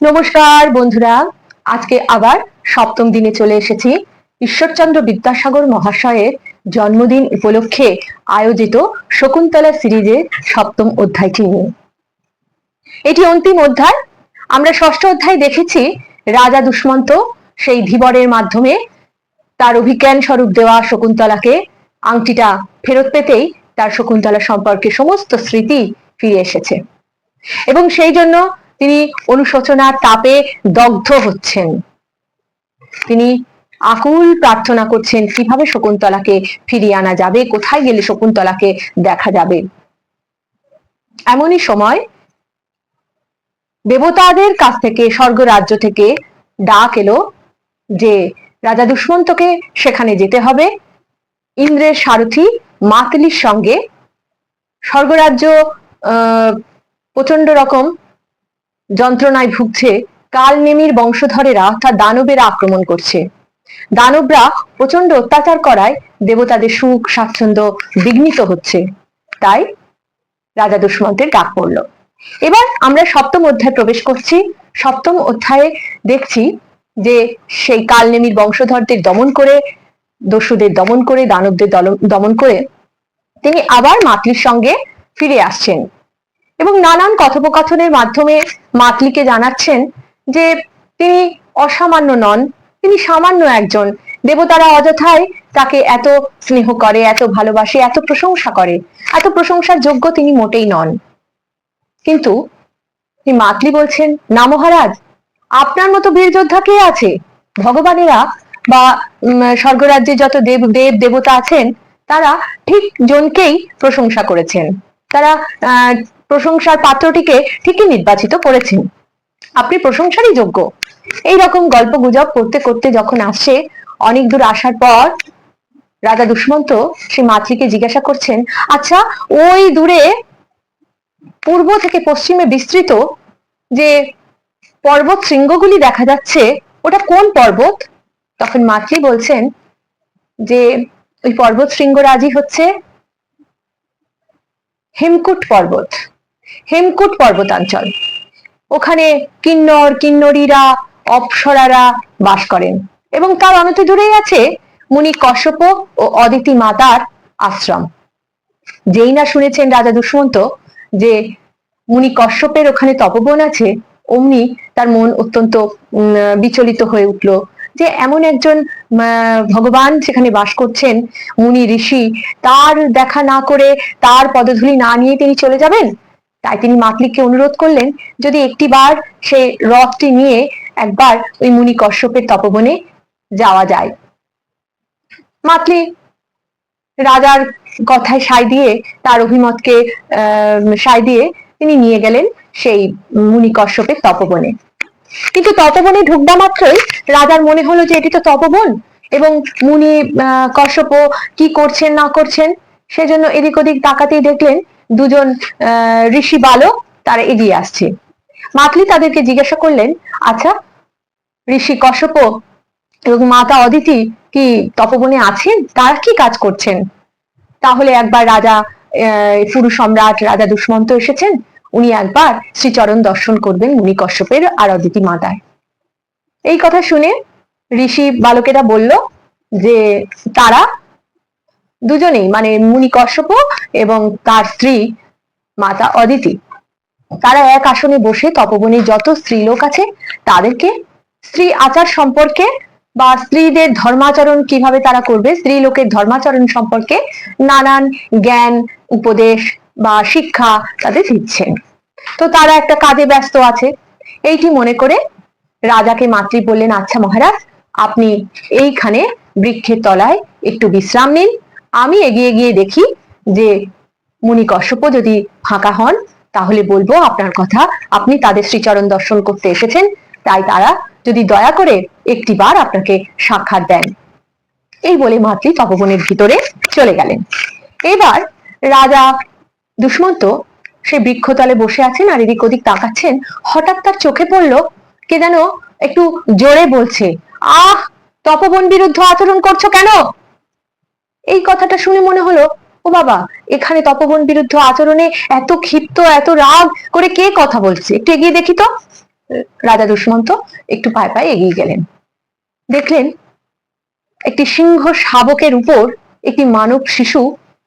নমস্কার বন্ধুরা, আজকে আবার সপ্তম দিনে চলে এসেছি ঈশ্বরচন্দ্র বিদ্যাসাগর মহাশয়ের জন্মদিন উপলক্ষে আয়োজিত শকুন্তলা সিরিজের সপ্তম অধ্যায়টি নিয়ে। এটি অন্তিম অধ্যায়। আমরা ষষ্ঠ অধ্যায় দেখেছি, রাজা দুষ্মন্ত সেই ধীবরের মাধ্যমে তার অভিজ্ঞান স্বরূপ দেওয়া শকুন্তলাকে আংটিটা ফেরত পেতেই তার শকুন্তলা সম্পর্কে সমস্ত স্মৃতি ফিরে এসেছে। এবং সেই জন্য তিনি অনুশোচনার তাপে দগ্ধ হচ্ছেন। তিনি আকুল প্রার্থনা করছেন, কীভাবে শকুন্তলাকে ফিরিয়ে আনা যাবে? কোথায় গেলে শকুন্তলাকে দেখা যাবে? এমনই সময় দেবতাদের কাছ থেকে, স্বর্গরাজ্য থেকে ডাক এলো যে, রাজা দুষ্মন্তকে সেখানে যেতে হবে। ইন্দ্রের সারথি মাতলির সঙ্গে স্বর্গরাজ্য প্রচণ্ড রকম যন্ত্রণায় ভুগছে, কাল নেমির বংশধরেরা অর্থাৎ দানবেরা আক্রমণ করছে। দানবরা প্রচণ্ড অত্যাচার করায় দেবতাদের সুখ, স্বাচ্ছন্দ্য বিঘ্নিত হচ্ছে। তাই রাজা দুষ্মন্তের ডাক পড়ল। এবার আমরা সপ্তম অধ্যায় প্রবেশ করছি। সপ্তম অধ্যায়ে দেখছি যে সেই কালনেমির বংশধরদের দমন করে, দস্যুদের দমন করে, দানবদের দমন করে তিনি আবার মাতৃর সঙ্গে ফিরে আসছেন। এবং নানান কথোপকথনের মাধ্যমে মাতলিকে জানাচ্ছেন যে তিনি অসামান্য নন, তিনি সামান্য একজন। দেবতারা অযথায় তাকে এত স্নেহ করে, এত ভালোবাসে, এত প্রশংসা করে। এত প্রশংসার যোগ্য তিনি মোটেই নন। কিন্তু মাতলি বলছেন, না মহারাজ, আপনার মতো বীর যোদ্ধা কে আছে? ভগবানেরা বা স্বর্গরাজ্যে যত দেব দেব দেবতা আছেন, তারা ঠিক জনকেই প্রশংসা করেছেন। তারা প্রশংসার পাত্রটিকে ঠিকই নির্বাচিত করেছেন। আপনি প্রশংসারই যোগ্য। এই রকম গল্প গুজব করতে করতে যখন আসছে অনেক দূর আসার পর রাজা দুষ্মন্ত সেই মাতৃকে জিজ্ঞাসা করছেন আচ্ছা ওই দূরে পূর্ব থেকে পশ্চিমে বিস্তৃত যে পর্বত শৃঙ্গগুলি দেখা যাচ্ছে, ওটা কোন পর্বত? তখন মাতৃ বলছেন যে, ওই পর্বত শৃঙ্গরাজি হচ্ছে হেমকুট পর্বত। হেমকুট পর্বতাঞ্চল। ওখানে কিন্নর, কিন্নরীরা, অপ্সরারা বাস করেন এবং তার অনতি দূরেই আছে মুনি কশ্যপ ও অদিতি মাতার আশ্রম। যেই না শুনেছেন রাজা দুষ্মন্ত যে মুনি কশ্যপের ওখানে তপবন আছে, অমনি তার মন অত্যন্ত বিচলিত হয়ে উঠল যে এমন একজন ভগবান সেখানে বাস করছেন মুনি ঋষি, তার দেখা না করে তার পদধূলি না নিয়ে তিনি চলে যাবেন? তাই তিনি মাতলিককে অনুরোধ করলেন, যদি একটিবার সেই রথটি নিয়ে একবার ওই মুনি কশ্যপের তপবনে যাওয়া যায়। মাতলি রাজার কথায় সায় দিয়ে, তার অভিমতকে সায় দিয়ে তিনি নিয়ে গেলেন সেই মুনি কশ্যপের তপবনে। কিন্তু তপবনে ঢুকবা মাত্রই রাজার মনে হলো যে এটি তো তপবন এবং মুনি কশ্যপ কি করছেন, না করছেন, সেজন্য এদিক ওদিক তাকাতেই দেখলেন দুজন ঋষি বালক তারা এগিয়ে আসছে। মাতলি তাদেরকে জিজ্ঞাসা করলেন আচ্ছা ঋষি কশ্যপ এবং মাতা অদিতি কি তপবনে আছেন? তারা কি কাজ করছেন? তাহলে একবার রাজা পুরু সম্রাট, রাজা দুষ্মন্ত এসেছেন। উনি একবার শ্রীচরণ দর্শন করবেন মুনি কশ্যপের আর অদিতি মাতায় এই কথা শুনে ঋষি বালকেরা বলল যে তারা দুজনেই মানে মুনি কশ্যপ এবং তার স্ত্রী মাতা অদিতি। তারা এক আসনে বসে তপবনে যত স্ত্রীলোক আছে, তাদেরকে স্ত্রী আচার সম্পর্কে বা স্ত্রীদের ধর্মাচরণ কীভাবে তারা করবে, স্ত্রী লোকের ধর্মাচরণ সম্পর্কে নানান জ্ঞান, উপদেশ বা শিক্ষা তাদের দিচ্ছেন। তো তারা একটা কাজে ব্যস্ত আছে। এইটি মনে করে রাজাকে মাতৃ বললেন আচ্ছা মহারাজ, আপনি এইখানে বৃক্ষের তলায় একটু বিশ্রাম নিন। আমি এগিয়ে গিয়ে দেখি যে মুনি কশ্যপ যদি ফাঁকা হন, তাহলে বলব আপনার কথা। আপনি তাদের শ্রীচরণ দর্শন করতে এসেছেন, তাই তারা যদি দয়া করে একটিবার আপনাকে সাক্ষাৎ দেন। এই বলে মাতৃ তপবনের ভিতরে চলে গেলেন। এবার রাজা দুষ্মন্ত, সে বৃক্ষতলে বসে আছেন আর এদিক ওদিক তাকাচ্ছেন, হঠাৎ তার চোখে পড়ল কে যেন একটু জোরে বলছে, আহ, তপবন বিরুদ্ধ আচরণ করছ কেন? এই কথাটা শুনে মনে হলো ও বাবা এখানে তপবন বিরুদ্ধ আচরণে এত ক্ষিপ্ত এত রাগ করে কে কথা বলছে? একটু এগিয়ে দেখি তো। রাজা দুষ্মন্ত একটু পায়ে পায়ে এগিয়ে গেলেন। দেখলেন একটি সিংহ শাবকের উপর একটি মানব শিশু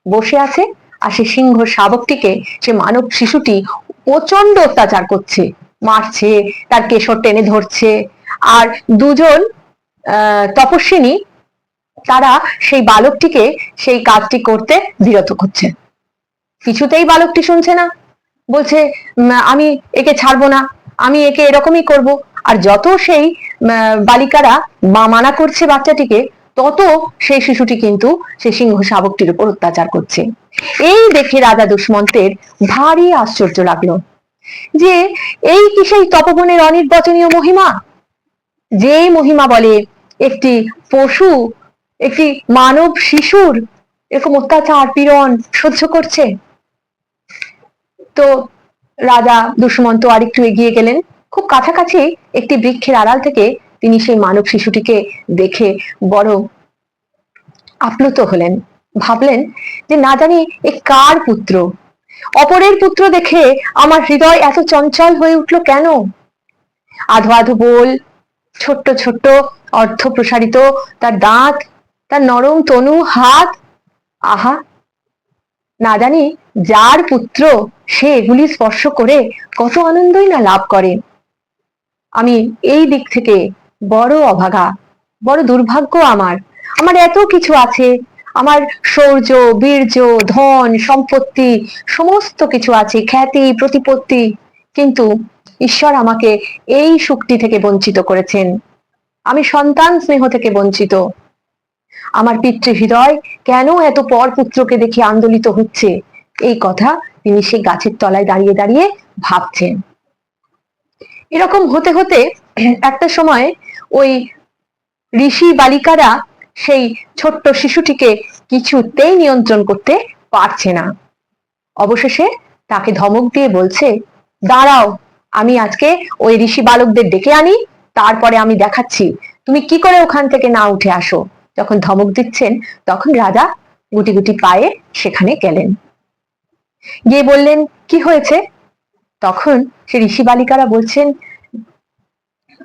বসে আছে আর সেই সিংহ শাবকটিকে সে মানব শিশুটি প্রচণ্ড অত্যাচার করছে মারছে তার কেশর টেনে ধরছে আর দুজন আহ, তপস্বিনী তারা সেই বালকটিকে সেই কাজটি করতে বিরত করছে। কিছুতেই বালকটি শুনছে না। বলছে আমি একে ছাড়বো না। আমি একে এরকমই করব। আর যত সেই বালিকারা মা মানা করছে বাচ্চাটিকে, তত সেই শিশুটি কিন্তু সেই সিংহ শাবকটির উপর অত্যাচার করছে। এই দেখে রাজা দুষ্মন্তের ভারী আশ্চর্য লাগল যে, এই কি সেই তপবনের অনির্বচনীয় মহিমা? যে মহিমা বলে, একটি পশু একটি মানব শিশুর এরকম অত্যাচার, পীড়ন সহ্য করছে? তো রাজা দুষ্মন্ত আরেকটু এগিয়ে গেলেন। খুব কাছাকাছি একটি বৃক্ষের আড়াল থেকে তিনি সেই মানব শিশুটিকে দেখে বড় আপ্লুত হলেন। ভাবলেন যে না জানি এ কার পুত্র? অপরের পুত্র দেখে আমার হৃদয় এত চঞ্চল হয়ে উঠল কেন? আধো আধো বল, ছোট্ট ছোট্ট অর্ধ প্রসারিত তার দাঁত তার নরম তনু হাত, আহা, না জানি যার পুত্র সে এগুলি স্পর্শ করে কত আনন্দই না লাভ করে। আমি এই দিক থেকে বড় অভাগা, বড় দুর্ভাগ্য আমার। আমার এত কিছু আছে, আমার শৌর্য, বীর্য, ধন, সম্পত্তি, সমস্ত কিছু আছে, খ্যাতি, প্রতিপত্তি। কিন্তু ঈশ্বর আমাকে এই সুখটি থেকে বঞ্চিত করেছেন। আমি সন্তান স্নেহ থেকে বঞ্চিত। আমার পিতৃ হৃদয় কেন এত পর পুত্রকে দেখে আন্দোলিত হচ্ছে? এই কথা তিনি সেই গাছের তলায় দাঁড়িয়ে দাঁড়িয়ে ভাবছেন। এরকম হতে হতে একটা সময় ওই ঋষি বালিকারা সেই ছোট্ট শিশুটিকে কিছুতেই নিয়ন্ত্রণ করতে পারছে না। অবশেষে তাকে ধমক দিয়ে বলছে, দাঁড়াও, আমি আজকে ওই ঋষি বালকদের ডেকে আনি, তারপরে আমি দেখাচ্ছি। তুমি কি করে ওখান থেকে না উঠে আসো? যখন ধমক দিচ্ছেন, তখন রাজা গুটি গুটি পায়ে সেখানে গেলেন। গিয়ে বললেন, কি হয়েছে? তখন সে ঋষি বালিকারা বলছেন,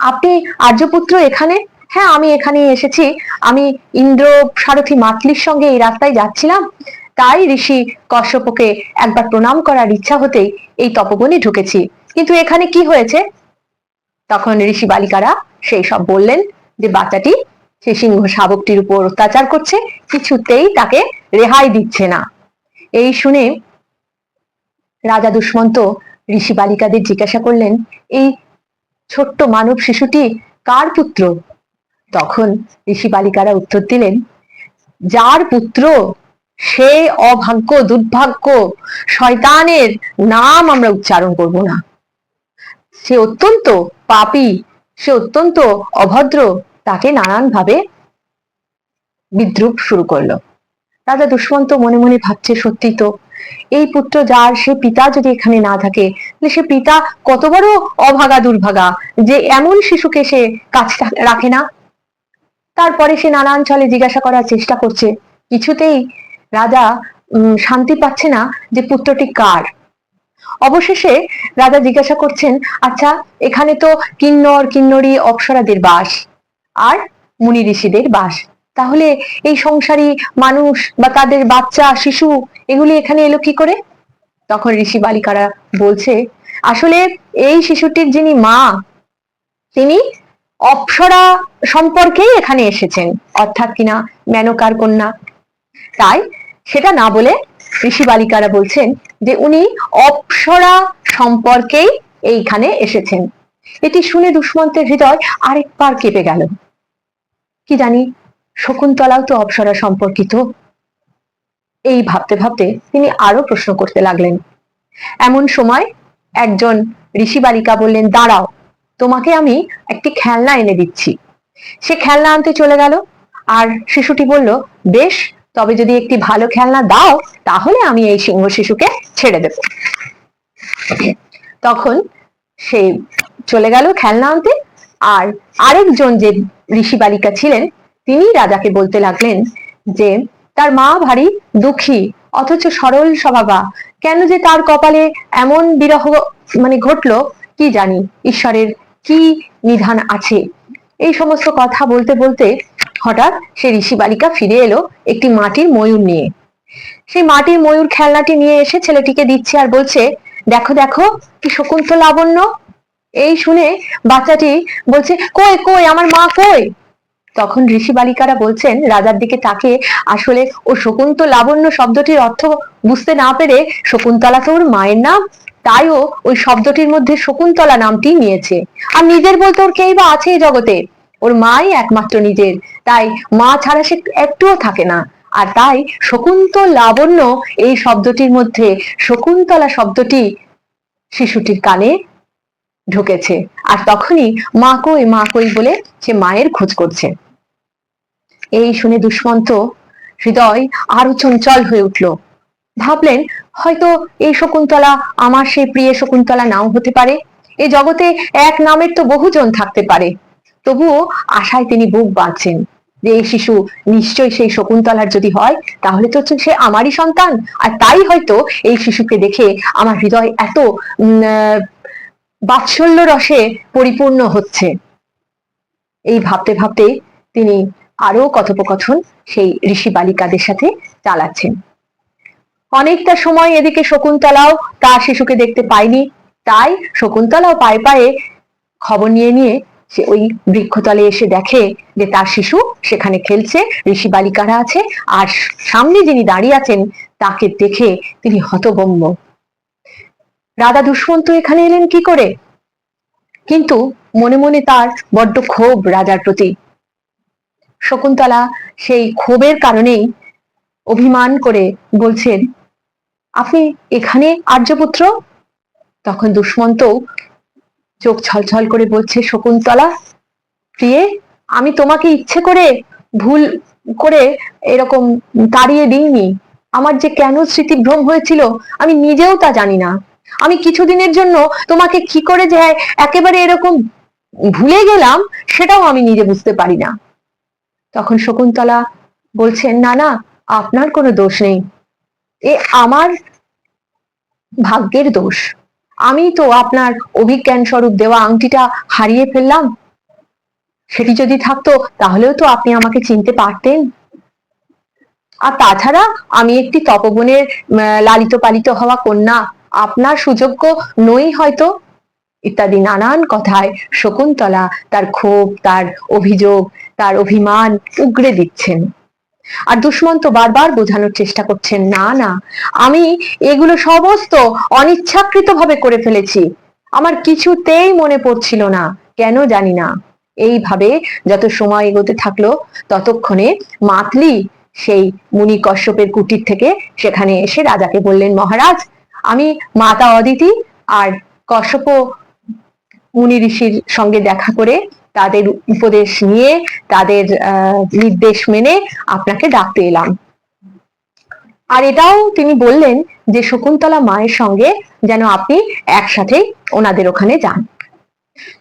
আপনি আর্যপুত্র এখানে? হ্যাঁ আমি এখানে এসেছি। আমি ইন্দ্র সারথী মাতলির সঙ্গে এই রাস্তায় যাচ্ছিলাম। তাই ঋষি কশ্যপকে একবার প্রণাম করার ইচ্ছা হতেই এই তপবনে ঢুকেছি। কিন্তু এখানে কি হয়েছে? তখন ঋষি বালিকারা সেই সব বললেন যে, বাচ্চাটি সেই সিংহ শাবকটির উপর অত্যাচার করছে, কিছুতেই তাকে রেহাই দিচ্ছে না। এই শুনে রাজা দুষ্মন্ত ঋষি বালিকাদের জিজ্ঞাসা করলেন, এই ছোট্ট মানব শিশুটি কার পুত্র? তখন ঋষি বালিকারা উত্তর দিলেন, যার পুত্র সে অভাগ্য, দুর্ভাগ্য, শয়তানের নাম আমরা উচ্চারণ করব না। সে অত্যন্ত পাপী, সে অত্যন্ত অভদ্র তাকে নানান ভাবে বিদ্রুপ শুরু করল। রাজা দুষ্মন্ত মনে মনে ভাবছে সত্যি তো এই পুত্র যার সে পিতা যদি এখানে না থাকে, তাহলে সে পিতা কত বড় অভাগা দুর্ভাগা যে এমন শিশুকে সে কাছে রাখে না। তারপরে সে নানান ছলে জিজ্ঞাসা করার চেষ্টা করছে। কিছুতেই রাজা শান্তি পাচ্ছে না যে পুত্রটি কার। অবশেষে রাজা জিজ্ঞাসা করছেন আচ্ছা এখানে তো কিন্নর, কিন্নরী, অপ্সরাদের বাস। আর মুনি ঋষিদের বাস। তাহলে এই সংসারী মানুষ বা তাদের বাচ্চা, শিশু, এগুলি এখানে এলো কি করে? তখন ঋষি বালিকারা বলছে, আসলে এই শিশুটির যিনি মা, তিনি অপ্সরা সম্পর্কেই এখানে এসেছেন, অর্থাৎ কিনা মেনকার কন্যা। তাই সেটা না বলে ঋষি বালিকারা বলছেন যে উনি অপ্সরা সম্পর্কেই এইখানে এসেছেন। এটি শুনে দুষ্মন্তের হৃদয় আরেকবার কেঁপে গেল। কি জানি, শকুন্তলাও তো অপ্সরা সম্পর্কিত। এই ভাবতে ভাবতে তিনি আরও প্রশ্ন করতে লাগলেন। এমন সময় একজন ঋষি বালিকা বললেন, দাঁড়াও, তোমাকে আমি একটি খেলনা এনে দিচ্ছি। সে খেলনা আনতে চলে গেল, আর শিশুটি বলল, বেশ, তবে যদি একটি ভালো খেলনা দাও, তাহলে আমি এই সিংহ শিশুকে ছেড়ে দেব। তখন সে চলে গেল খেলনা আনতে, আর আরেকজন যে ঋষি বালিকা ছিলেন, তিনি রাজাকে বলতে লাগলেন যে, তার মা ভারী দুঃখী, অথচ সরল স্বভাবা। কেন যে তার কপালে এমন বিরহ মানে ঘটলো, কি জানি? ঈশ্বরের কি নিধান আছে? এই সমস্ত কথা বলতে বলতে হঠাৎ সে ঋষি বালিকা ফিরে এলো একটি মাটির ময়ূর নিয়ে। সেই মাটির ময়ূর খেলনাটি নিয়ে এসে ছেলেটিকে দিচ্ছে আর বলছে, দেখো দেখো, কি শকুন্ত লাবণ্য এই শুনে বাচ্চাটি বলছে, কই কই, আমার মা কই? তখন ঋষি বালিকারা বলছেন, রাজার দিকে তাকে আসলে ও শকুন্ত লাবণ্য শব্দটির অর্থ বুঝতে না পেরে শকুন্তলা তো ওর মায়ের নাম, তাই ও ওই শব্দটির মধ্যে শকুন্তলা নামটি নিয়েছে। আর নিজের বলতে ওর কেই বা আছে এই জগতে? ওর মাই একমাত্র নিজের, তাই মা ছাড়া সে একটুও থাকে না। আর তাই শকুন্ত লাবণ্য এই শব্দটির মধ্যে শকুন্তলা শব্দটি শিশুটির কানে ঢুকেছে। আর তখনই মা কই মা কই বলে সে মায়ের খোঁজ করছে। এই শুনে দুষ্মন্ত হৃদয় আরও চঞ্চল হয়ে উঠল। ভাবলেন, হয়তো এই শকুন্তলা আমার সেই প্রিয় শকুন্তলা নাও হতে পারে। এ জগতে এক নামের তো বহুজন থাকতে পারে। তবুও আশায় তিনি বুক বাঁধছেন যে এই শিশু নিশ্চয়ই সেই শকুন্তলার যদি হয়, তাহলে তো সে আমারই সন্তান। আর তাই হয়তো এই শিশুকে দেখে আমার হৃদয় এত বাৎসল্য রসে পরিপূর্ণ হচ্ছে। এই ভাবতে ভাবতে তিনি আরও কথোপকথন সেই ঋষি বালিকাদের সাথে চালাচ্ছেন। অনেকটা সময় এদিকে শকুন্তলাও তার শিশুকে দেখতে পায়নি। তাই শকুন্তলাও পায়ে পায়ে খবর নিয়ে নিয়ে সে ওই বৃক্ষতলে এসে দেখে যে তার শিশু সেখানে খেলছে, ঋষি বালিকারা আছে, আর সামনে যিনি দাঁড়িয়ে আছেন তাকে দেখে তিনি হতগম্য রাধা দুষ্মন্ত এখানে এলেন কি করে? কিন্তু মনে মনে তার বড্ড ক্ষোভ রাজার প্রতি। শকুন্তলা সেই ক্ষোভের কারণেই অভিমান করে বলছেন, আপনি এখানে আর্যপুত্র? তখন দুষ্মন্ত চোখ ছলছল করে বলছে, শকুন্তলা, প্রিয়ে, আমি তোমাকে ইচ্ছে করে ভুল করে এরকম তাড়িয়ে দিইনি। আমার যে কেন স্মৃতিভ্রম হয়েছিল, আমি নিজেও তা জানি না। আমি কিছুদিনের জন্য তোমাকে কি করে যে একেবারে এরকম ভুলে গেলাম, সেটাও আমি নিজে বুঝতে পারি না। তখন শকুন্তলা বলছেন, না না, আপনার কোনো দোষ নেই। এ আমার ভাগ্যের দোষ। আমি তো আপনার অভিজ্ঞান স্বরূপ দেওয়া আংটিটা হারিয়ে ফেললাম। সেটি যদি থাকতো, তাহলেও তো আপনি আমাকে চিনতে পারতেন। আর তাছাড়া আমি একটি তপবনের লালিত পালিত হওয়া কন্যা। আপনার সুযোগ্য নই হয়তো? ইত্যাদি নানান কথায় শকুন্তলা তার ক্ষোভ, তার অভিযোগ, তার অভিমান উগরে দিচ্ছেন। আর দুষ্মন্ত বারবার বোঝানোর চেষ্টা করছেন, না না, আমি এগুলো সমস্ত অনিচ্ছাকৃত ভাবে করে ফেলেছি। আমার কিছুতেই মনে পড়ছিল না, কেন জানি না। এইভাবে যত সময় এগোতে থাকল, ততক্ষণে মাতলি সেই মুনি কশ্যপের কুটির থেকে সেখানে এসে রাজাকে বললেন, মহারাজ আমি মাতা অদিতি আর কশ্যপ মুনি ঋষির সঙ্গে দেখা করে তাদের উপদেশ নিয়ে, তাদের নির্দেশ মেনে আপনাকে ডাকতে এলাম। আর এটাও তিনি বললেন যে শকুন্তলা মায়ের সঙ্গে যেন আপনি একসাথে ওনাদের ওখানে যান।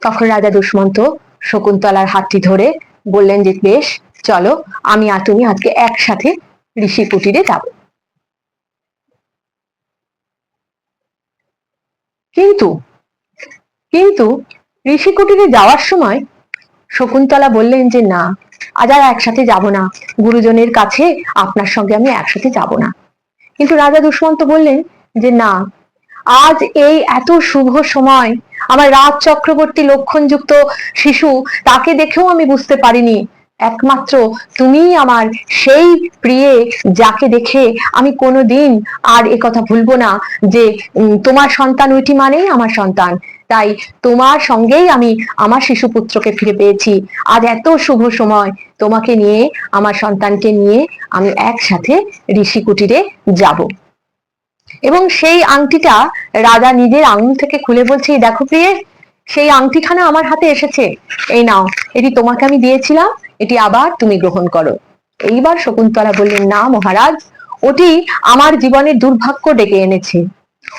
তখন রাজা দুষ্মন্ত শকুন্তলার হাতটি ধরে বললেন যে, বেশ, চলো, আমি আর তুমি আজকে একসাথে ঋষি কুটিরে যাব। কিন্তু কিন্তু ঋষি কুটিরে যাওয়ার সময় শকুন্তলা বললেন যে, না, আজ আর একসাথে যাব না। গুরুজনের কাছে আপনার সঙ্গে আমি একসাথে যাব না। কিন্তু রাজা দুষ্মন্ত বললেন যে, না, আজ এই এত শুভ সময়, আমার রাজ চক্রবর্তী লক্ষণযুক্ত শিশু তাকে দেখেও আমি বুঝতে পারিনি। একমাত্র তুমিই আমার সেই প্রিয়ে যাকে দেখে আমি কোনোদিন আর এ কথা ভুলবো না যে তোমার সন্তান ওইটি মানেই আমার সন্তান। তাই তোমার সঙ্গেই আমি আমার শিশু পুত্রকে ফিরে পেয়েছি। আজ এত শুভ সময় তোমাকে নিয়ে, আমার সন্তানকে নিয়ে আমি একসাথে ঋষি কুটিরে যাব। এবং সেই আংটিটা রাজা নিজের আঙুল থেকে খুলে বলছে দেখো প্রিয়ে সেই আংটিখানা আমার হাতে এসেছে। এই নাও, এটি তোমাকে আমি দিয়েছিলাম, এটি আবার তুমি গ্রহণ করো। এইবার শকুন্তলা বললেন, না মহারাজ, ওটি আমার জীবনের দুর্ভাগ্য ডেকে এনেছে।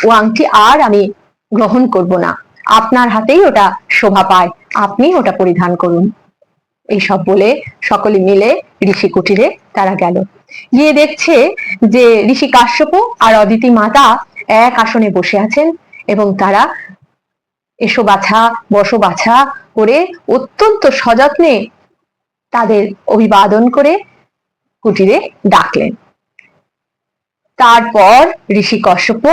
ও আংটি আর আমি গ্রহণ করব না। আপনার হাতেই ওটা শোভা পায়। আপনি ওটা পরিধান করুন। এইসব বলে সকলে মিলে ঋষি কুটিরে তারা গেল। গিয়ে দেখছে যে ঋষি কাশ্যপ আর অদিতি মাতা এক আসনে বসে আছেন এবং তারা এসো বাছা, বসো বাছা করে অত্যন্ত সযত্নে তাদের অভিবাদন করে কুটিরে ডাকলেন। তারপর ঋষি কশ্যপ,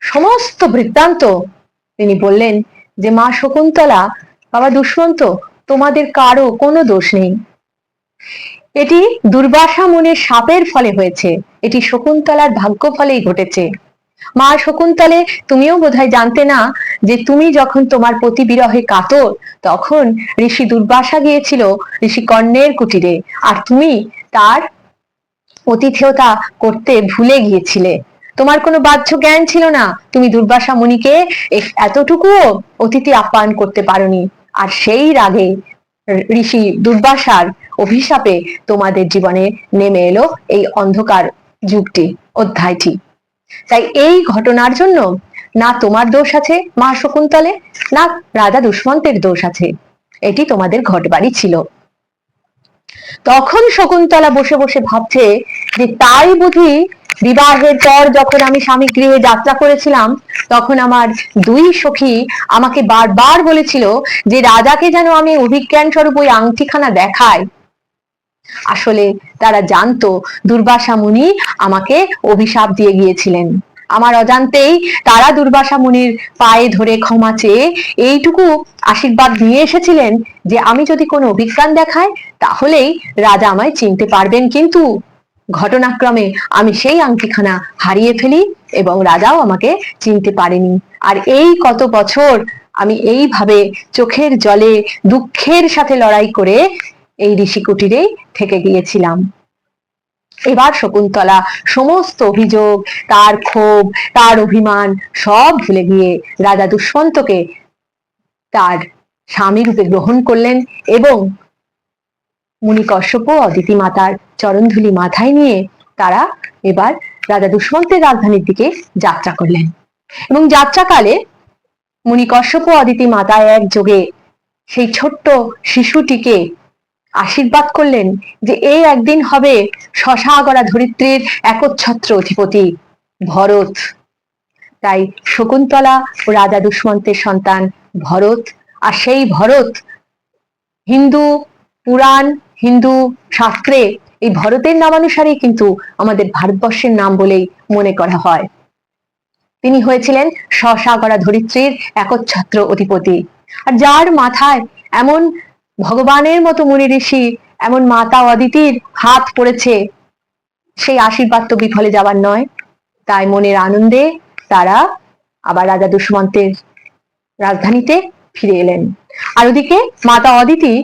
সমস্ত বৃত্তান্ত তিনি বললেন যে, মা শকুন্তলা, বাবা দুষ্মন্ত, তোমাদের কারও কোনো দোষ নেই। এটি দুর্বাসা মনের সাপের ফলে হয়েছে। এটি শকুন্তলার ভাগ্য ফলেই ঘটেছে। মা শকুন্তলে, তুমিও বোধহয় জানতে না যে তুমি যখন তোমার প্রতি বিরহে কাতর, তখন ঋষি দুর্বাসা গিয়েছিল ঋষি কর্ণের কুটিরে, আর তুমি তার অতিথেয়তা করতে ভুলে গিয়েছিলে। তোমার কোনো বাহ্য জ্ঞান ছিল না, তুমি দুর্বাসা মুনিকে এতটুকুও অতিথি আপ্যায়ন করতে পারোনি। আর সেই রাগে ঋষি দুর্বাসার অভিশাপে তোমাদের জীবনে নেমে এলো এই অন্ধকার যুগটি, অধ্যায়টি। তাই এই ঘটনার জন্য না তোমার দোষ আছে মা শকুন্তলে, না রাজা দুষ্মন্তের দোষ আছে। এটি তোমাদের ঘটবাড়ি ছিল। তখন শকুন্তলা বসে বসে ভাবছে যে তাই বুঝি বিবাহের পর যখন আমি স্বামী গৃহে যাত্রা করেছিলাম, তখন আমার দুই সখী আমাকে বারবার বলেছিল যে রাজাকে যেন আমি অভিজ্ঞান স্বরূপ ওই আংটিখানা দেখাই। আসলে তারা জানতো দুর্বাসা মুনি আমাকে অভিশাপ দিয়ে গিয়েছিলেন। আমার অজান্তেই তারা দুর্বাসা মুনির পায়ে ধরে ক্ষমা চেয়ে এইটুকু আশীর্বাদ নিয়ে এসেছিলেন যে আমি যদি কোনো অভিজ্ঞান দেখাই, তাহলেই রাজা আমায় চিনতে পারবেন কিন্তু। ঘটনাক্রমে আমি সেই আংটিখানা হারিয়ে ফেলি এবং রাজাও আমাকে চিনতে পারেনি। আর এই কত বছর আমি এইভাবে চোখের জলে দুঃখের সাথে লড়াই করে এই ঋষি কুটিরেই থেকে গিয়েছিলাম। এবার শকুন্তলা সমস্ত অভিযোগ, তার ক্ষোভ, তার অভিমান সব ভুলে গিয়ে রাজা দুষ্মন্তকে তার স্বামী রূপে গ্রহণ করলেন এবং মুনি কশ্যপ অদিতি মাতার চরণধুলি মাথায় নিয়ে তারা এবার রাজা দুষ্মন্তের রাজধানীর দিকে যাত্রা করলেন। এবং যাত্রাকালে মুনি কশ্যপ অদিতি মাতা একযোগে সেই ছোট্ট শিশুটিকে আশীর্বাদ করলেন যে এই একদিন হবে শশাগরা ধরিত্রীর একচ্ছত্র অধিপতি ভরত। তাই শকুন্তলা ও রাজা দুষ্মন্তের সন্তান ভরত, আর সেই ভরত হিন্দু, পুরাণ, হিন্দু শাস্ত্রে এই ভরতের নামানুসারে কিন্তু আমাদের ভারতবর্ষের নাম বলেই মনে করা হয়। তিনি হয়েছিলেন শশাগরা ধরিত্রীর একচ্ছত্র অধিপতি। আর যার মাথায় এমন ভগবানের মতো মুনি ঋষি এমন মাতা অদিতির হাত পড়েছে। সেই আশীর্বাদ তো বিফলে যাবার নয়। তাই মনের আনন্দে তারা আবার রাজা দুষ্মন্তের রাজধানীতে ফিরে এলেন। আর ওদিকে মাতা অদিতি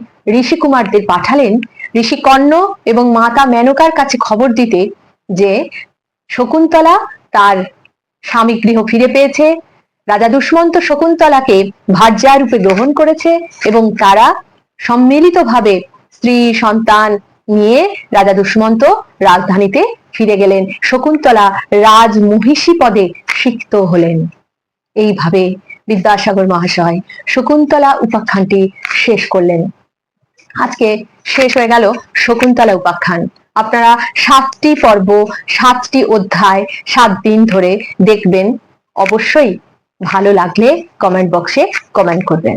ঋষি কুমারদের পাঠালেন ঋষি কর্ণ এবং মাতা মেনকার কাছে খবর দিতে যে, শকুন্তলা তার স্বামী গৃহ ফিরে পেয়েছে। রাজা দুষ্মন্ত শকুন্তলাকে ভার্যা রূপে গ্রহণ করেছে এবং তারা সম্মিলিতভাবে স্ত্রী, সন্তান নিয়ে রাজা দুষ্মন্ত রাজধানীতে ফিরে গেলেন। শকুন্তলা রাজ মহিষী পদে সিক্ত হলেন। এইভাবে বিদ্যাসাগর মহাশয় শকুন্তলা উপাখ্যানটি শেষ করলেন। আজকে শেষ হয়ে গেল শকুন্তলা উপাখ্যান। আপনারা সাতটি পর্ব, সাতটি অধ্যায়, সাত দিন ধরে দেখবেন। অবশ্যই ভালো লাগলে কমেন্ট বক্সে কমেন্ট করবেন।